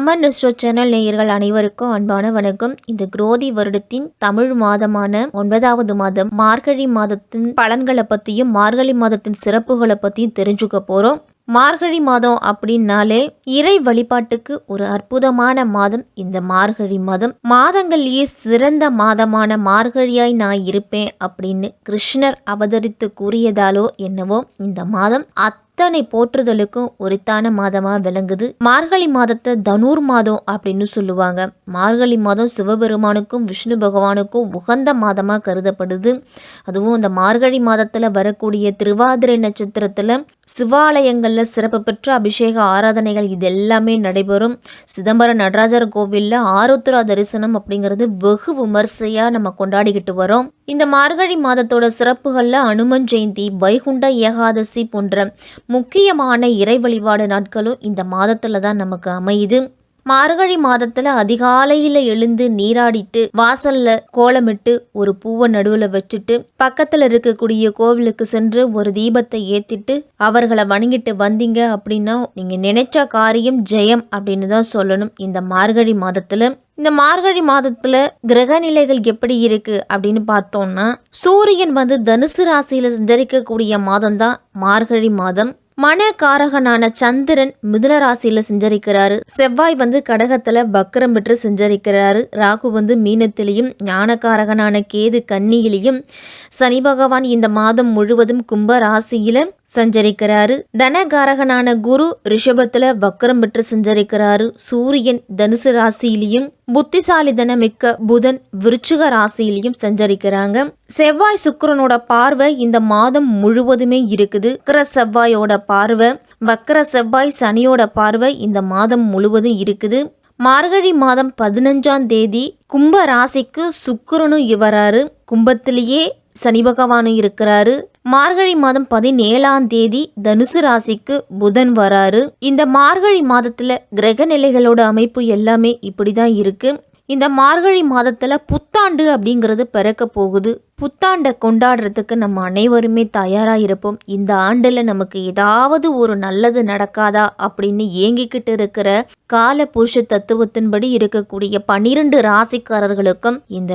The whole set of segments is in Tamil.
அம்மன் ரெஸ்டோ சேனல் நேயர்கள் அனைவருக்கும் அன்பான வணக்கம். இந்த குரோதி வருடத்தின் தமிழ் மாதமான ஒன்பதாவது மாதம் மார்கழி மாதத்தின் பலன்களை பத்தியும் மார்கழி மாதத்தின் சிறப்புகளை பத்தியும் தெரிஞ்சுக்க போறோம். மார்கழி மாதம் அப்படின்னாலே இறை வழிபாட்டுக்கு ஒரு அற்புதமான மாதம். இந்த மார்கழி மாதம் மாதங்களிலேயே சிறந்த மாதமான மார்கழியாய் நான் இருப்பேன் அப்படின்னு கிருஷ்ணர் அவதரித்து கூறியதாலோ என்னவோ இந்த மாதம் அத் அத்தனை போற்றுதலுக்கும் உரித்தான மாதமாக விளங்குது. மார்கழி மாதத்தை தனூர் மாதம் அப்படின்னு சொல்லுவாங்க. மார்கழி மாதம் சிவபெருமானுக்கும் விஷ்ணு பகவானுக்கும் உகந்த மாதமாக கருதப்படுது. அதுவும் இந்த மார்கழி மாதத்தில் வரக்கூடிய திருவாதிரை நட்சத்திரத்தில் சிவாலயங்களில் சிறப்பு பெற்ற அபிஷேக ஆராதனைகள் இது எல்லாமே நடைபெறும். சிதம்பரம் நடராஜர் கோவிலில் ஆருத்ரா தரிசனம் அப்படிங்கிறது வெகு விமர்சையாக நம்ம கொண்டாடிக்கிட்டு வரோம். இந்த மார்கழி மாதத்தோட சிறப்புகளில் அனுமன் ஜெயந்தி வைகுண்ட ஏகாதசி போன்ற முக்கியமான இறை வழிபாடு நாட்களும் இந்த மாதத்துல தான் நமக்கு அமையுது. மார்கழி மாதத்துல அதிகாலையில எழுந்து நீராடிட்டு வாசல்ல கோலமிட்டு ஒரு பூவை நடுவுல வச்சுட்டு பக்கத்துல இருக்கக்கூடிய கோவிலுக்கு சென்று ஒரு தீபத்தை ஏத்திட்டு அவர்களை வணங்கிட்டு வந்தீங்க அப்படின்னா நீங்க நினைச்ச காரியம் ஜெயம் அப்படின்னு தான் சொல்லணும் இந்த மார்கழி மாதத்துல. இந்த மார்கழி மாதத்துல கிரக நிலைகள் எப்படி இருக்கு அப்படின்னு பார்த்தோம்னா சூரியன் வந்து தனுசு ராசியில சஞ்சரிக்கக்கூடிய மாதம் தான் மார்கழி மாதம். மனக்காரகனான சந்திரன் மிதுன ராசியில செஞ்சரிக்கிறாரு. செவ்வாய் வந்து கடகத்துல பக்கரம் பெற்று செஞ்சரிக்கிறாரு. ராகு வந்து மீனத்திலையும் ஞானக்காரகனான கேது கன்னியிலையும். சனி பகவான் இந்த மாதம் முழுவதும் கும்ப ராசியில சஞ்சரிக்கிறாரு. தனகாரகனான குரு ரிஷபத்துல வக்கரம் பெற்று சஞ்சரிக்கிறாரு. சூரியன் தனுசு ராசியிலையும் புத்திசாலிதன மிக்க புதன் விருச்சிக ராசியிலையும் சஞ்சரிக்கிறாங்க. செவ்வாய் சுக்கரனோட பார்வை இந்த மாதம் முழுவதுமே இருக்குது. கிர செவ்வாயோட பார்வை வக்கர செவ்வாய் சனியோட பார்வை இந்த மாதம் முழுவதும் இருக்குது. மார்கழி மாதம் பதினஞ்சாம் தேதி கும்ப ராசிக்கு சுக்கரனும் இவராரு. கும்பத்திலேயே சனி பகவானும் இருக்கிறாரு. மார்கழி மாதம் பதினேழாம் தேதி தனுசு ராசிக்கு புதன் வராரு. இந்த மார்கழி மாதத்துல கிரக நிலைகளோட அமைப்பு எல்லாமே இப்படிதான் இருக்கு. இந்த மார்கழி மாதத்தில் புத்தாண்டு அப்படிங்கிறது பிறக்க போகுது. புத்தாண்டை கொண்டாடுறதுக்கு நம்ம அனைவருமே தயாராக இருப்போம். இந்த ஆண்டில் நமக்கு ஏதாவது ஒரு நல்லது நடக்காதா அப்படின்னு ஏங்கிக்கிட்டு இருக்கிற கால புருஷ தத்துவத்தின்படி இருக்கக்கூடிய பனிரெண்டு ராசிக்காரர்களுக்கும் இந்த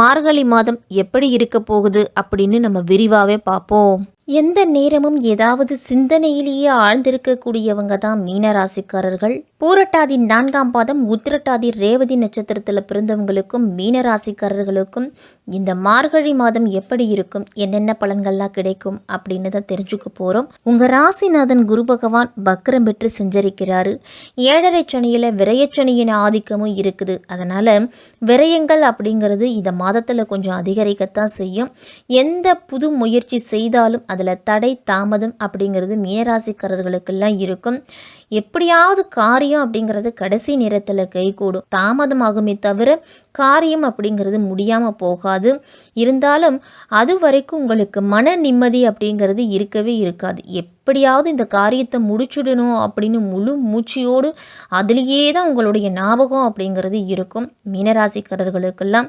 மார்கழி மாதம் எப்படி இருக்க போகுது அப்படின்னு நம்ம விரிவாகவே பார்ப்போம். எந்த நேரமும் ஏதாவது சிந்தனையிலேயே ஆழ்ந்திருக்கக்கூடியவங்க தான் மீனராசிக்காரர்கள். பூரட்டாதி நான்காம் பாதம் உத்திரட்டாதி ரேவதி நட்சத்திரத்தில் பிறந்தவங்களுக்கும் மீனராசிக்காரர்களுக்கும் இந்த மார்கழி மாதம் எப்படி இருக்கும் என்னென்ன பலன்கள்லாம் கிடைக்கும் அப்படின்னு தான் தெரிஞ்சுக்க போகிறோம் உங்கள் ராசிநாதன் குரு பகவான் பக்ரம் பெற்று செஞ்சரிக்கிறாரு. ஏழரை சனியில் விரயச்சனியின் ஆதிக்கமும் இருக்குது. அதனால் விரயங்கள் அப்படிங்கிறது இந்த மாதத்தில் கொஞ்சம் அதிகரிக்கத்தான் செய்யும். எந்த புது முயற்சி செய்தாலும் அதில் தடை தாமதம் அப்படிங்கிறது மீனராசிக்காரர்களுக்கெல்லாம் இருக்கும். எப்படியாவது காரியம் அப்படிங்கிறது கடைசி நேரத்தில் கைகூடும் தாமதமாகுமே தவிர காரியம் அப்படிங்கிறது முடியாமல் போகாது. இருந்தாலும் அது வரைக்கும் உங்களுக்கு மன நிம்மதி அப்படிங்கிறது இருக்கவே இருக்காது. எப் எப்படியாவது இந்த காரியத்தை முடிச்சுடணும் அப்படின்னு முழு மூச்சியோடு அதுலேயே தான் உங்களுடைய ஞாபகம் அப்படிங்கிறது இருக்கும். மீனராசிக்காரர்களுக்கெல்லாம்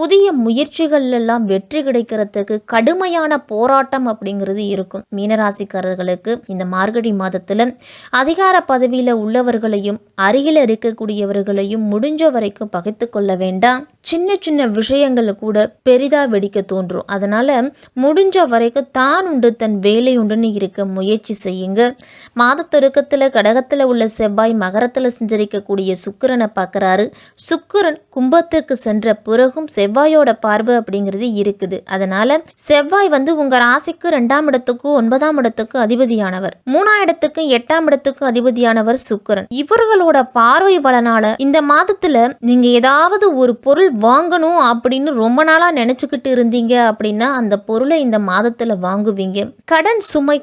புதிய முயற்சிகள்லாம் வெற்றி கிடைக்கிறதுக்கு கடுமையான போராட்டம் அப்படிங்கிறது இருக்கும். மீனராசிக்காரர்களுக்கு இந்த மார்கழி மாதத்தில் அதிகார பதவியில் உள்ளவர்களையும் அருகில் இருக்கக்கூடியவர்களையும் முடிஞ்ச வரைக்கும் பகைத்து கொள்ள வேண்டாம். சின்ன சின்ன விஷயங்கள் கூட பெரிதாக வெடிக்க தோன்றும். அதனால் முடிஞ்ச வரைக்கும் தான் உண்டு தன் வேலை உண்டுன்னு இருக்க முயற்சி செய்யுங்க. மாத தொடக்கத்தில் கடகத்தில் உள்ள செவ்வாய் மகரத்தில் செஞ்சரிக்கக்கூடிய சுக்கிரனை பார்க்குறாரு. சுக்கிரன் கும்பத்திற்கு சென்ற பிறகும் செவ்வாயோட பார்வை அப்படிங்கிறது இருக்குது. அதனால் செவ்வாய் வந்து உங்கள் ராசிக்கு ரெண்டாம் இடத்துக்கும் ஒன்பதாம் இடத்துக்கும் அதிபதியானவர். மூணாம் இடத்துக்கும் எட்டாம் இடத்துக்கும் அதிபதியானவர் சுக்கிரன். இவர்களோட பார்வை பலனால இந்த மாதத்தில் நீங்கள் ஏதாவது ஒரு பொருள் வாங்கணும் அப்படின்னு ரொம்ப நாளாக நினச்சிக்கிட்டு இருந்தீங்க அப்படின்னா அந்த பொருளை இந்த மாதத்தில் வாங்குவீங்க. கடன் சுமை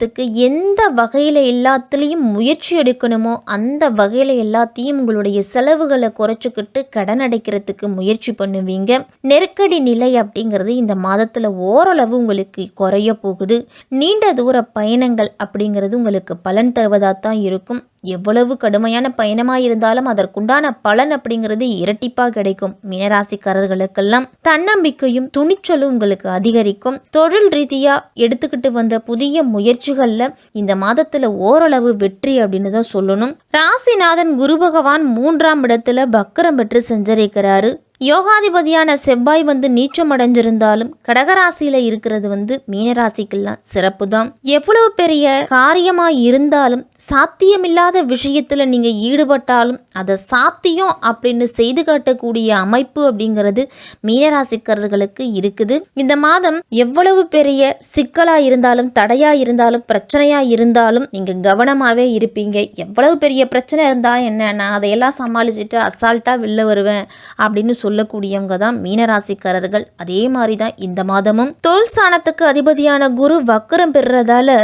குறையறதுக்கு எந்த வகையில் எல்லாத்துலேயும் முயற்சி எடுக்கணுமோ அந்த வகையில் எல்லாத்தையும் உங்களுடைய செலவுகளை குறைச்சிக்கிட்டு கடன் அடைக்கிறதுக்கு முயற்சி பண்ணுவீங்க. நெருக்கடி நிலை அப்படிங்கிறது இந்த மாதத்தில் ஓரளவு உங்களுக்கு குறைய போகுது. நீண்ட தூர பயணங்கள் அப்படிங்கிறது உங்களுக்கு பலன் தருவதாக தான் இருக்கும். எவ்வளவு கடுமையான பயணமாக இருந்தாலும் அதற்குண்டான பலன் அப்படிங்கிறது இரட்டிப்பாக கிடைக்கும். மீனராசிக்காரர்களுக்கெல்லாம் தன்னம்பிக்கையும் துணிச்சலும் உங்களுக்கு அதிகரிக்கும். தொழில் ரீதியாக எடுத்துக்கிட்டு வந்த புதிய முயற்சிகளில் இந்த மாதத்தில் ஓரளவு வெற்றி அப்படின்னு தான் சொல்லணும். ராசிநாதன் குரு பகவான் மூன்றாம் இடத்துல பக்கரம் பெற்று செஞ்சரிக்கிறாரு. யோகாதிபதியான செவ்வாய் வந்து நீச்சம் அடைஞ்சிருந்தாலும் கடகராசியில இருக்கிறது வந்து மீனராசிக்கெல்லாம் சிறப்பு தான் எவ்வளவு பெரிய காரியமா இருந்தாலும் சாத்தியமில்லாத விஷயத்துல நீங்க ஈடுபட்டாலும் அதை சாத்தியம் அப்படின்னு செய்து காட்டக்கூடிய அமைப்பு அப்படிங்கிறது மீனராசிக்காரர்களுக்கு இருக்குது. இந்த மாதம் எவ்வளவு பெரிய சிக்கலா இருந்தாலும் தடையா இருந்தாலும் பிரச்சனையா இருந்தாலும் நீங்க கவனமாவே இருப்பீங்க. எவ்வளவு பெரிய பிரச்சனை இருந்தா என்ன? நான் அதையெல்லாம் சமாளிச்சுட்டு அசால்ட்டா வெளில வருவேன் அப்படின்னு சொல்லக்கூடியவங்க தான் மீனராசிக்காரர்கள். அதே மாதிரி தான் இந்த மாதமும். தொல் ஸ்தானத்துக்கு அதிபதியான குரு வக்கரம் பெறுறதால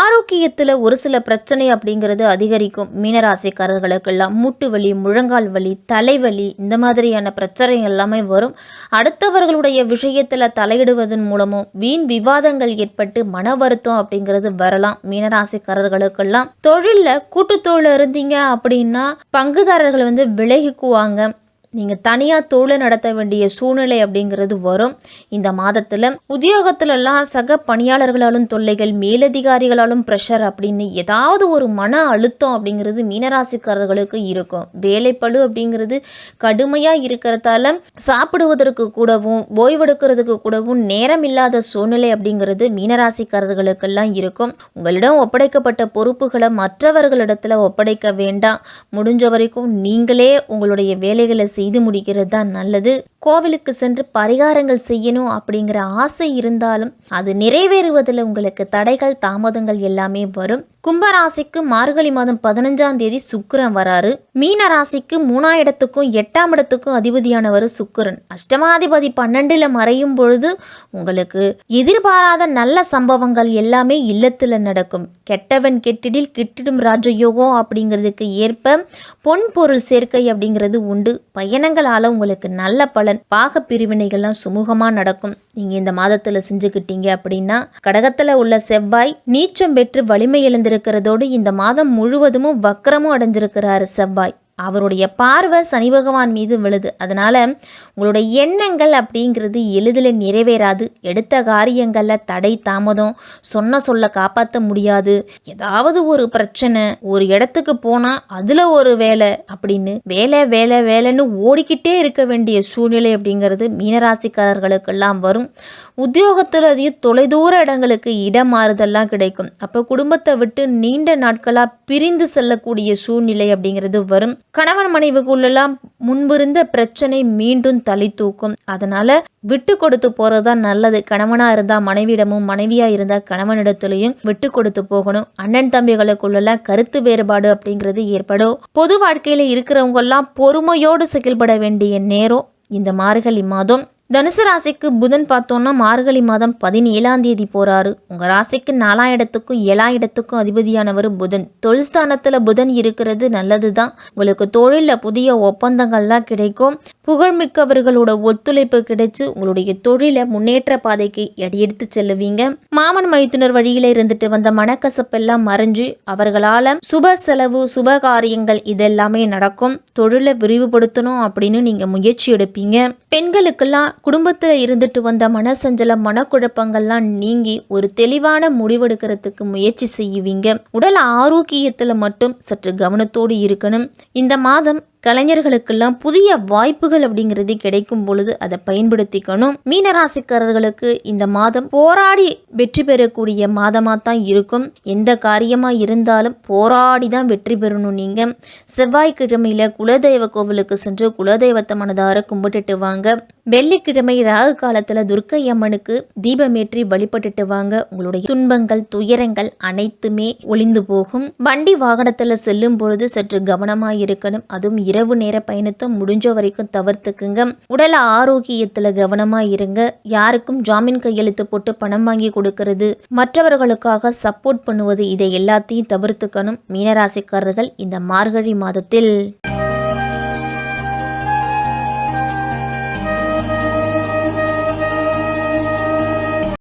ஆரோக்கியத்துல ஒரு சில பிரச்சனை அப்படிங்கிறது அதிகரிக்கும். மீனராசிக்காரர்களுக்கெல்லாம் மூட்டு வலி முழங்கால் வலி தலைவலி இந்த மாதிரியான பிரச்சனை எல்லாமே வரும். அடுத்தவர்களுடைய விஷயத்துல தலையிடுவதன் மூலமும் வீண் விவாதங்கள் ஏற்பட்டு மன வருத்தம் அப்படிங்கிறது வரலாம். மீனராசிக்காரர்களுக்கெல்லாம் தொழில்ல கூட்டுத்தொழில் இருந்தீங்க அப்படின்னா பங்குதாரர்கள் வந்து விலகிக்குவாங்க. நீங்கள் தனியாக தொழிலை நடத்த வேண்டிய சூழ்நிலை அப்படிங்கிறது வரும். இந்த மாதத்தில் உத்தியோகத்திலலாம் சக பணியாளர்களாலும் தொல்லைகள் மேலதிகாரிகளாலும் ப்ரெஷர் அப்படின்னு ஏதாவது ஒரு மன அழுத்தம் அப்படிங்கிறது மீனராசிக்காரர்களுக்கு இருக்கும். வேலைப்பழு அப்படிங்கிறது கடுமையாக இருக்கிறதால சாப்பிடுவதற்கு கூடவும் ஓய்வெடுக்கிறதுக்கு கூடவும் நேரம் இல்லாத சூழ்நிலை அப்படிங்கிறது மீனராசிக்காரர்களுக்கெல்லாம் இருக்கும். உங்களிடம் ஒப்படைக்கப்பட்ட பொறுப்புகளை மற்றவர்களிடத்தில் ஒப்படைக்க வேண்டாம். முடிஞ்ச வரைக்கும் நீங்களே உங்களுடைய வேலைகளை செய்து முடிக்கிறது தான் நல்லது. கோவிலுக்கு சென்று பரிகாரங்கள் செய்யணும் அப்படிங்கிற ஆசை இருந்தாலும் அது நிறைவேறுவதில் உங்களுக்கு தடைகள் தாமதங்கள் எல்லாமே வரும். கும்பராசிக்கு மார்கழி மாதம் பதினஞ்சாம் தேதி சுக்கரன் வராரு. மீன ராசிக்கு மூணாம் இடத்துக்கும் எட்டாம் இடத்துக்கும் அதிபதியானவர் சுக்கிரன். அஷ்டமாதிபதி பன்னெண்டுல மறையும் பொழுது உங்களுக்கு எதிர்பாராத நல்ல சம்பவங்கள் எல்லாமே இல்லத்துல நடக்கும். கெட்டவன் கெட்டிடில் கிட்டிடும் ராஜயோகம் அப்படிங்கிறதுக்கு ஏற்ப பொன் பொருள் சேர்க்கை அப்படிங்கிறது உண்டு. பயணங்களால உங்களுக்கு நல்ல பலன். பாக பிரிவினைகள்லாம் சுமூகமாக நடக்கும். நீங்கள் இந்த மாதத்தில் செஞ்சுக்கிட்டீங்க அப்படின்னா கடகத்தில் உள்ள செவ்வாய் நீச்சம் பெற்று வலிமை இழந்திருக்கிறதோடு இந்த மாதம் முழுவதும் வக்கரமும் அடைஞ்சிருக்கிறாரு செவ்வாய். அவருடைய பார்வை சனி பகவான் மீது விழுது. அதனால் உங்களுடைய எண்ணங்கள் அப்படிங்கிறது எளிதில் நிறைவேறாது. எடுத்த காரியங்களில் தடை தாமதம் சொன்ன சொல்ல காப்பாற்ற முடியாது. ஏதாவது ஒரு பிரச்சனை ஒரு இடத்துக்கு போனால் அதில் ஒரு வேலை அப்படின்னு வேலை வேலை வேலைன்னு ஓடிக்கிட்டே இருக்க வேண்டிய சூழ்நிலை அப்படிங்கிறது மீனராசிக்காரர்களுக்கெல்லாம் வரும். உத்தியோகத்தில் அதையும் தொலைதூர இடங்களுக்கு இடம் மாறுதெல்லாம் கிடைக்கும். அப்போ குடும்பத்தை விட்டு நீண்ட நாட்களாக பிரிந்து செல்லக்கூடிய சூழ்நிலை அப்படிங்கிறது வரும். கணவன் மனைவிக்குள்ளெல்லாம் முன்பிருந்த பிரச்சனை மீண்டும் தலை தூக்கும் அதனால விட்டு கொடுத்து போறது நல்லது. கணவனா இருந்தா மனைவியிடமும் மனைவியா இருந்தா கணவனிடத்திலையும் விட்டு கொடுத்து போகணும். அண்ணன் தம்பிகளுக்குள்ளெல்லாம் கருத்து வேறுபாடு அப்படிங்கிறது ஏற்படும். பொது வாழ்க்கையில இருக்கிறவங்க எல்லாம் பொறுமையோடு செயல்பட வேண்டிய நேரம் இந்த மார்கழி மாதம். தனுசு ராசிக்கு புதன் பார்த்தோன்னா மார்கழி மாதம் பதினேழாம் தேதி போறாரு. உங்க ராசிக்கு நாலாம் இடத்துக்கும் ஏழாம் இடத்துக்கும் அதிபதியானவர் புதன். தொழில்ஸ்தானத்துல புதன் இருக்கிறது நல்லது தான் உங்களுக்கு தொழிலில் புதிய ஒப்பந்தங்கள்லாம் கிடைக்கும். புகழ்மிக்கவர்களோட ஒத்துழைப்பு கிடைச்சு உங்களுடைய தொழிலை முன்னேற்ற பாதைக்கு எடுத்து செல்லுவீங்க. மாமன் மைத்துனர் வழியில இருந்துட்டு வந்த மனக்கசப்பெல்லாம் மறைஞ்சு அவர்களால சுப செலவு சுப காரியங்கள் இதெல்லாமே நடக்கும். தொழிலை விரிவுபடுத்தணும் அப்படின்னு நீங்க முயற்சி எடுப்பீங்க. பெண்களுக்கெல்லாம் குடும்பத்தில் இருந்துட்டு வந்த மனசஞ்சலம் மனக்குழப்பங்கள்லாம் நீங்கி ஒரு தெளிவான முடிவெடுக்கிறதுக்கு முயற்சி செய்வீங்க. உடல் ஆரோக்கியத்தில் மட்டும் சற்று கவனத்தோடு இருக்கணும். இந்த மாதம் கலைஞர்களுக்கெல்லாம் புதிய வாய்ப்புகள் அப்படிங்கிறது கிடைக்கும் பொழுது அதை பயன்படுத்திக்கணும். மீனராசிக்காரர்களுக்கு இந்த மாதம் போராடி வெற்றி பெறக்கூடிய மாதமாக தான் இருக்கும். எந்த காரியமாக இருந்தாலும் போராடி தான் வெற்றி பெறணும் நீங்கள் செவ்வாய்க்கிழமையில் குலதெய்வ கோவிலுக்கு சென்று குலதெய்வத்தை மனதார கும்பிட்டுட்டு வாங்க. வெள்ளிக்கிழமை ராகு காலத்தில் துர்க்கை அம்மனுக்கு தீபமேற்றி வழிபட்டுட்டு வாங்க. உங்களுடைய துன்பங்கள் துயரங்கள் அனைத்துமே ஒளிந்து போகும். வண்டி வாகனத்தில் செல்லும் பொழுது சற்று கவனமாக இருக்கணும் அதுவும் இரவு நேர பயணத்தை முடிஞ்ச வரைக்கும் தவிர்த்துக்குங்க. உடல் ஆரோக்கியத்தில் கவனமாக இருங்க. யாருக்கும் ஜாமீன் கையெழுத்து போட்டு பணம் வாங்கி கொடுக்கறது மற்றவர்களுக்காக சப்போர்ட் பண்ணுவது இதை எல்லாத்தையும் தவிர்த்துக்கணும். மீனராசிக்காரர்கள் இந்த மார்கழி மாதத்தில்.